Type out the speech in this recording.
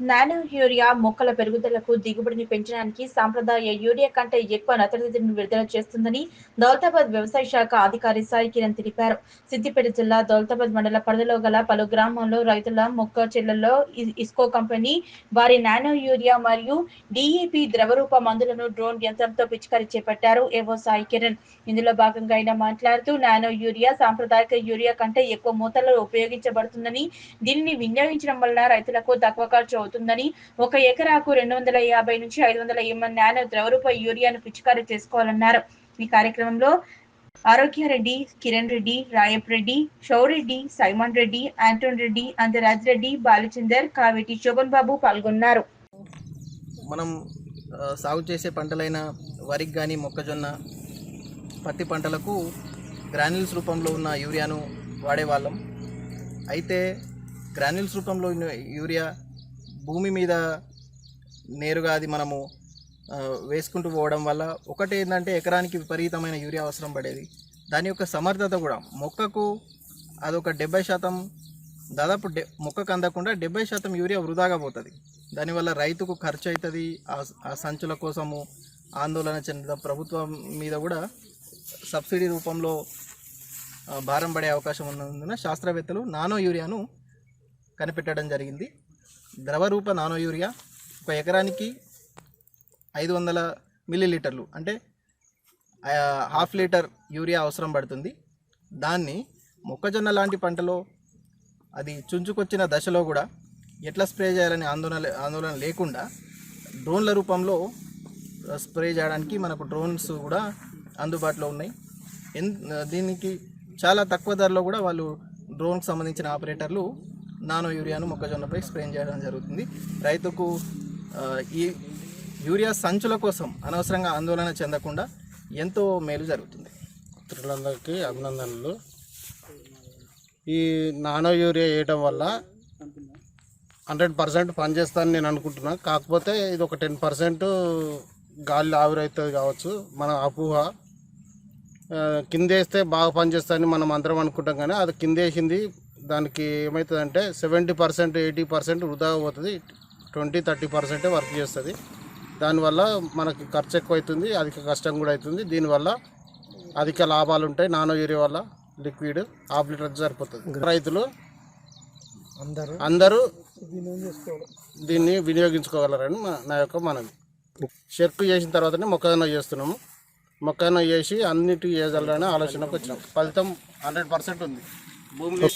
Nano urea మొక్కల పెరుగుదలకు దిగుబడిని పెంచడానికి సాంప్రదాయ యూరియా కంటే ఎక్కువ నత్రజనిని విడుదల చేస్తుందని దౌలతాబాద్ వ్యవసాయ శాఖ అధికారి సాయి కిరణ్ తెలిపారు. సిద్దిపేట జిల్లా దౌలతాబాద్ మండల పరిధిలో గల పలు గ్రామాల్లో రైతుల మొక్క చెల్లెల్లో ఇస్కో కంపెనీ వారి నానో యూరియా మరియు డిఏపి ద్రవరూప మందులను డ్రోన్ యంత్రంతో పిచికారీ చేపట్టారు. ఏవో సాయి కిరణ్. ఇందులో భాగంగా ఆయన మాట్లాడుతూ నానో యూరియా సాంప్రదాయక యూరియా కంటే ఎక్కువ మోతాదులో ఉపయోగించబడుతుందని దీనిని వినియోగించడం వల్ల రైతులకు తక్కువ ఖర్చు అవుతుందని ఒక ఎకరాకు రెండు వందల యాభై నుంచి ఐదు వందల ఎంఎల్ నానో ద్రవరూప యూరియాను పిచికారీ చేసుకోవాలన్నారు. ఈ కార్యక్రమంలో ఆరోగ్యారెడ్డి కిరణ్ రెడ్డి రాయప్ రెడ్డి షౌరెడ్డి సైమన్ రెడ్డి ఆంటోన్ రెడ్డి అంతరాజ్ రెడ్డి బాలచందర్ కావేటి శోభన్ బాబు పాల్గొన్నారు. మనం సాగు చేసే పంటలైన వరికి కానీ మొక్కజొన్న పత్తి పంటలకు గ్రాన్యుల్స్ రూపంలో ఉన్న యూరియాను వాడేవాళ్ళం. అయితే గ్రాన్యుల్స్ రూపంలో ఉన్న యూరియా భూమి మీద నేరుగా అది మనము వేసుకుంటూ పోవడం వల్ల ఒకటి ఏంటంటే ఎకరానికి విపరీతమైన యూరియా అవసరం పడేది. దాని యొక్క సమర్థత కూడా మొక్కకు అదొక డెబ్బై శాతం దాదాపు డె మొక్కకు అందకుండా డెబ్బై శాతం యూరియా వృధాగా పోతుంది. దానివల్ల రైతుకు ఖర్చు అవుతుంది ఆ- ఆ సంచుల కోసము ఆందోళన చెందిన ప్రభుత్వం మీద కూడా సబ్సిడీ రూపంలో భారం పడే అవకాశం ఉన్నందున శాస్త్రవేత్తలు నానో యూరియాను కనిపెట్టడం జరిగింది. ద్రవరూప నానో యూరియా ఒక ఎకరానికి ఐదు వందల మిల్లీలీటర్లు అంటే హాఫ్ లీటర్ యూరియా అవసరం పడుతుంది. దాన్ని మొక్కజొన్న లాంటి పంటలో అది చుంచుకొచ్చిన దశలో కూడా ఎట్లా స్ప్రే చేయాలని ఆందోళన ఆందోళన లేకుండా డ్రోన్ల రూపంలో స్ప్రే చేయడానికి మనకు డ్రోన్స్ కూడా అందుబాటులో ఉన్నాయి. ఎన్ దీనికి చాలా తక్కువ ధరలో కూడా వాళ్ళు డ్రోన్కి సంబంధించిన ఆపరేటర్లు నానో యూరియాను మొక్కజొన్నపై స్ప్రే చేయడం జరుగుతుంది. రైతుకు ఈ యూరియా సంచుల కోసం అనవసరంగా ఆందోళన చెందకుండా ఎంతో మేలు జరుగుతుంది. మిత్రులందరికీ అభినందనలు. ఈ నానో యూరియా వేయటం వల్ల హండ్రెడ్ పర్సెంట్ పనిచేస్తానని నేను అనుకుంటున్నా. కాకపోతే ఇది ఒక టెన్ పర్సెంట్ గాలి ఆవిరవుతుంది కావచ్చు. మన అపోహ కిందేస్తే బాగా పనిచేస్తుందని మనం అందరం అనుకుంటాం కానీ అది కిందేసింది దానికి ఏమవుతుందంటే సెవెంటీ పర్సెంట్ ఎయిటీ పర్సెంట్ వృధాగా పోతుంది ట్వంటీ థర్టీ పర్సెంటే వర్క్ చేస్తుంది. దానివల్ల మనకి ఖర్చు ఎక్కువ అవుతుంది అధిక కష్టం కూడా అవుతుంది. దీనివల్ల అధిక లాభాలు ఉంటాయి. నానో యూరియా వల్ల లిక్విడ్ హాఫ్ లీటర్ సరిపోతుంది. రైతులు అందరూ అందరూ దీన్ని వినియోగించుకోగలరని నా యొక్క మనవి. చెక్కు చేసిన తర్వాతనే మొక్కజొన్న చేస్తున్నాము మొక్కజొన్న చేసి అన్నిటి చేయగలరని ఆలోచనకు వచ్చినాం. ఫలితం హండ్రెడ్ పర్సెంట్ ఉంది. భూమిలో